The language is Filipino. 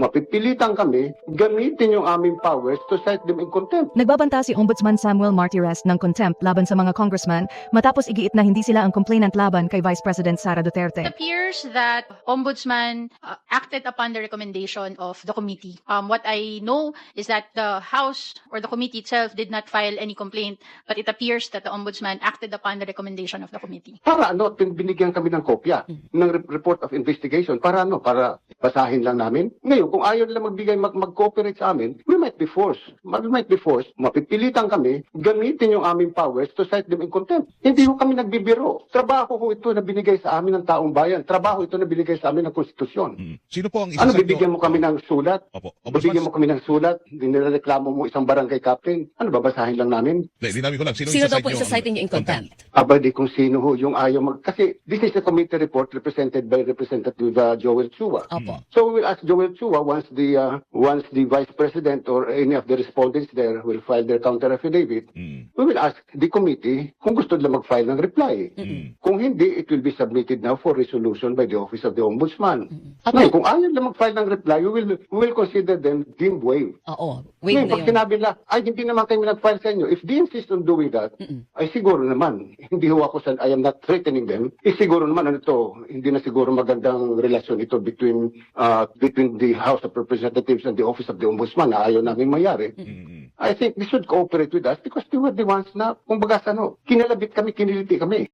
mapipilitan kami gamitin yung aming powers to cite them in contempt. Nagbabanta si Ombudsman Samuel Martires ng contempt laban sa mga congressman matapos igiit na hindi sila ang complainant laban kay Vice President Sara Duterte. It appears that Ombudsman uh, acted upon the recommendation of the committee. Um, what I know is that the House or the committee itself did not file any complaint, but it appears that the Ombudsman acted upon the recommendation of the committee. Para ano, binigyan kami ng kopya ng re- report of investigation. Para ano, para basahin lang namin. Ngayon, kung ayaw nila magbigay, mag- mag-cooperate sa amin, we might be forced. We might be forced. Mapipilitan kami gamitin yung aming powers to cite them in contempt. Hindi ho kami nagbibiro. Trabaho ho ito na binigay sa amin ng taong bayan. Trabaho ito na binigay sa amin ng konstitusyon. Mm. Sino po ang isa Ano, sa inyo- bibigyan mo kami ng sulat? Opo. Bibigyan mo Ombudsman, kami ng sulat? Nireklamo mo isang barangay captain? Ano, babasahin lang namin? Hindi, dinami ko lang. Sino, Sino daw po nyo isa-cite ang niyo in contempt? Aba, di kung sino ho yung ayaw mag... Kasi this is a committee report represented by Representative uh, Joel Chua. Opo. So we will ask Joel Chua once the uh, once the Vice President or any of the respondents there will file their counter affidavit, Mm. we will ask the committee kung gusto nila mag-file ng reply. Mm. Kung hindi, it will be submitted now for resolution by the Office of the Ombudsman. At Ngayon, kung ayaw nila mag-file ng reply, we will we will consider them deemed waived. Oo. Wait Ngayon, na pag yun. sinabi nila, ay, hindi naman kayo nag-file sa inyo. If they insist on doing that, Mm-mm. ay siguro naman, hindi ho ako sa, I am not threatening them. Eh siguro naman, ano to, hindi na siguro magandang relasyon ito between uh, between the House of Representatives and the Office of the Ombudsman na ayaw namin mayari. Mm. I think they should cooperate with us because they were the ones na, kumbaga sa ano, kinalabit kami, kiniliti kami.